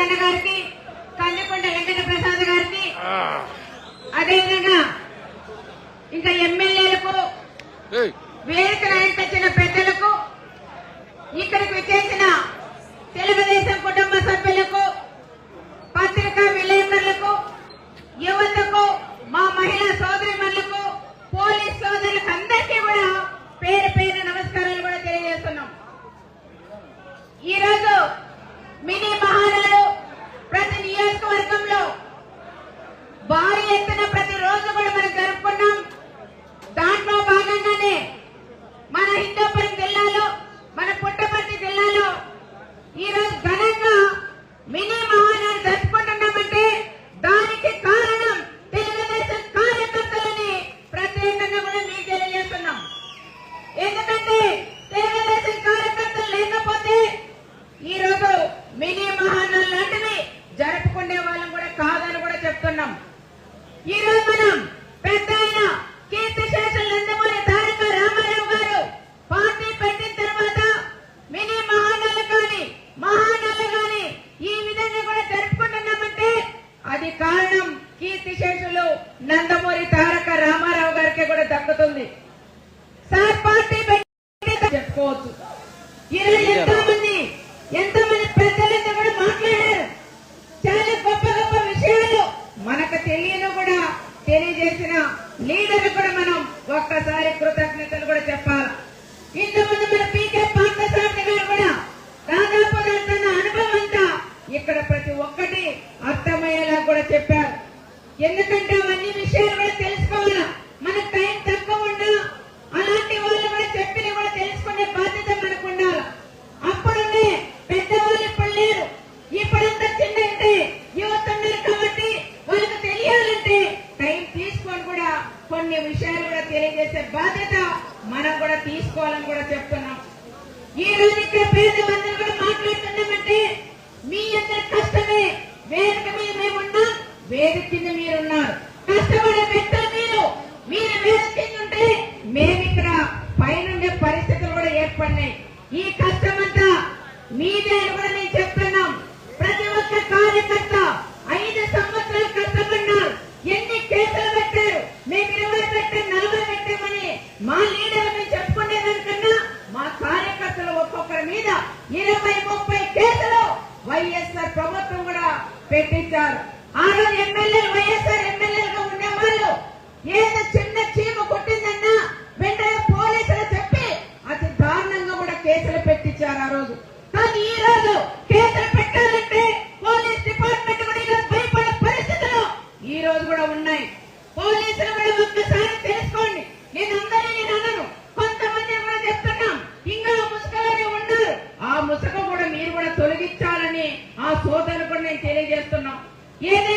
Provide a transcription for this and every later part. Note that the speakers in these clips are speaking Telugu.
వెంకటన్న గారికి కల్లికొండ వెంకట ప్రసాద్ గారికి. అదేవిధంగా ఇంకా ఎమ్మెల్యేలకు వేరే చెప్పుకోవచ్చు ఈరోజు ఎంతో మంది ఎంతో మంది పెద్దలతో కూడా మాట్లాడారు. చాలా గొప్ప గొప్ప విషయాలు మనకు తెలియను కూడా తెలియజేసిన లీడర్ కూడా మనం ఒక్కసారి కృతజ్ఞతలు కూడా చెప్పాలి. ఇంతమంది మన పీకే పార్థసారథి గారు కూడా దాదాపు తన అనుభవం అంతా ఇక్కడ ప్రతి ఒక్కటి అర్థమయ్యేలా కూడా చెప్పారు. ఎందుకంటే అవన్నీ విషయాలు కూడా తెలుసుకోవాలా? మనకు ¿Quién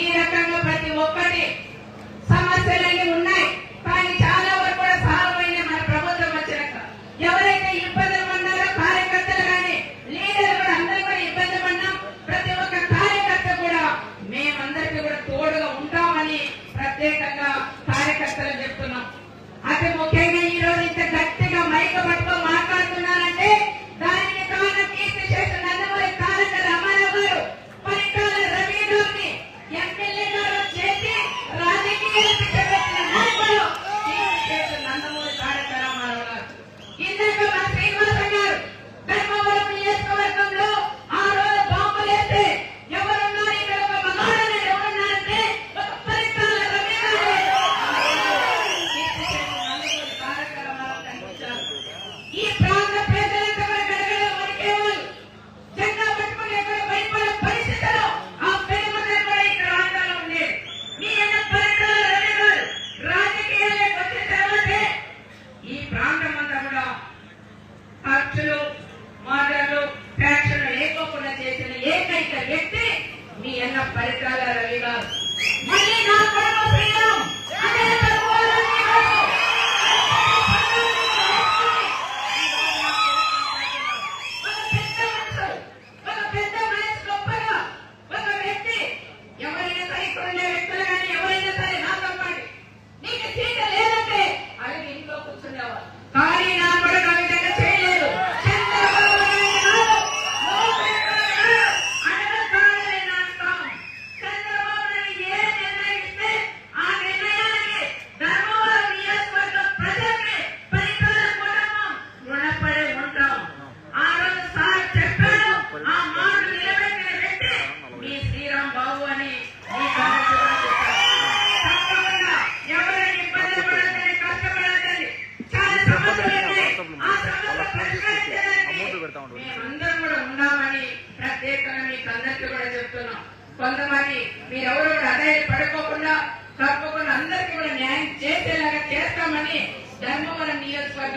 ఈ రకంగా ప్రతి ఒక్కటి సమస్యలన్నీ ఉన్నాయి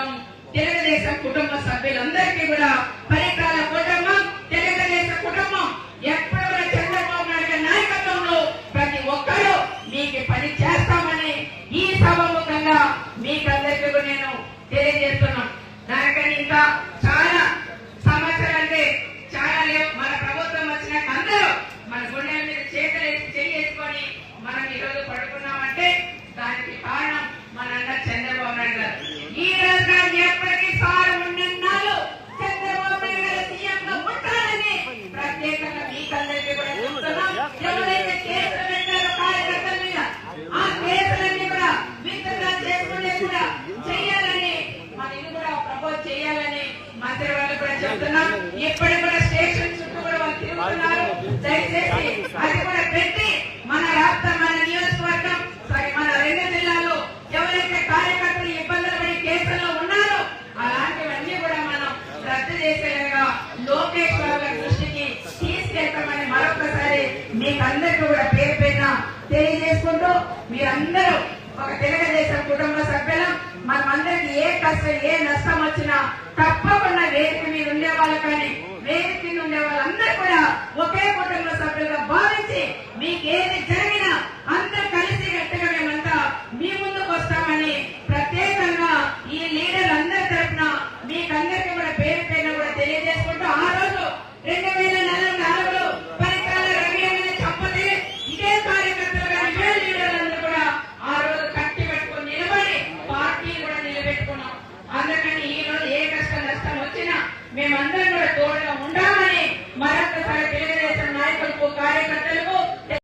నియోజకవర్గం తెలుగుదేశం కుటుంబ సభ్యులందరికీ కూడా పరికాల కుటుంబం తెలుగుదేశం కుటుంబం ఎప్పుడు కూడా చంద్రబాబు నాయుడు గారి నాయకత్వంలో ప్రతి ఒక్కరూ మీకు పని చేస్తామని ఈ సభముఖంగా మీకందరికీ కూడా నేను తెలియజేస్తున్నాం దానికని ఇంకా చాలా సమస్యలు అంటే చాలా లేవు. మన ప్రభుత్వం వచ్చినాక అందరూ మన గుండెల మీద చేతులు చేసుకొని మనం ఈ పడుకున్నామంటే దానికి కారణం మీకందరికీ కూడా కూడా స్టేషన్ చుట్టూ కూడా వాళ్ళు తిరుగుతున్నారు. దయచేసి అది కూడా తెలియజేసుకుంటూ మీరందరూ ఒక తెలుగుదేశం కుటుంబ సభ్యులం మనమందరికి ఏ కష్టం ఏ నష్టం వచ్చినా తప్పకుండా వేదిక మీద ఉండే వాళ్ళు కానీ వేదిక మీద ఉండే వాళ్ళందరూ కూడా ఒకే కుటుంబ సభ్యులుగా భావించి మీకు ఏది జరిగినా